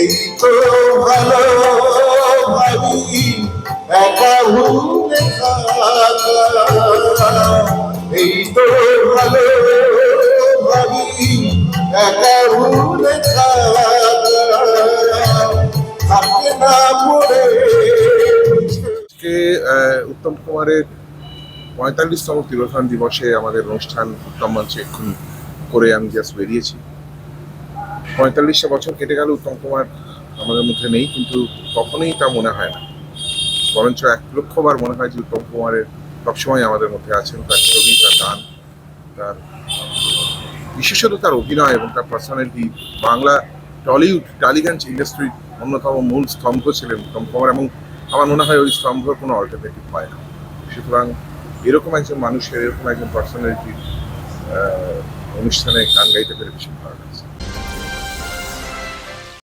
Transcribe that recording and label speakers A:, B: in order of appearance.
A: এই তো ভালো
B: আজকে উত্তম কুমারের পঁয়তাল্লিশতম তিরোধান দিবসে আমাদের অনুষ্ঠান উত্তম মঞ্চে এক্ষুনি করে আমি জাস্ট বেরিয়েছি। পঁয়তাল্লিশটা বছর কেটে গেল, উত্তম কুমার আমাদের মধ্যে নেই, কিন্তু কখনোই তা মনে হয় না। বরঞ্চ এক লক্ষবার মনে হয় যে উত্তম কুমারের সবসময় আমাদের মধ্যে আছেন, তার ছবি, তার গান, তার বিশেষত তার অভিনয় এবং তার পার্সোনালিটি বাংলা টলিউড, টালিগঞ্জ ইন্ডাস্ট্রির অন্যতম মূল স্তম্ভ ছিলেন উত্তম কুমার এবং আমার মনে হয় ওই স্তম্ভের কোনো অল্টারনেটিভ হয় না। সুতরাং এরকম একজন মানুষের, এরকম একজন পার্সোনালিটির অনুষ্ঠানে গান গাইতে পেরে ভীষণ ভালো লাগছে।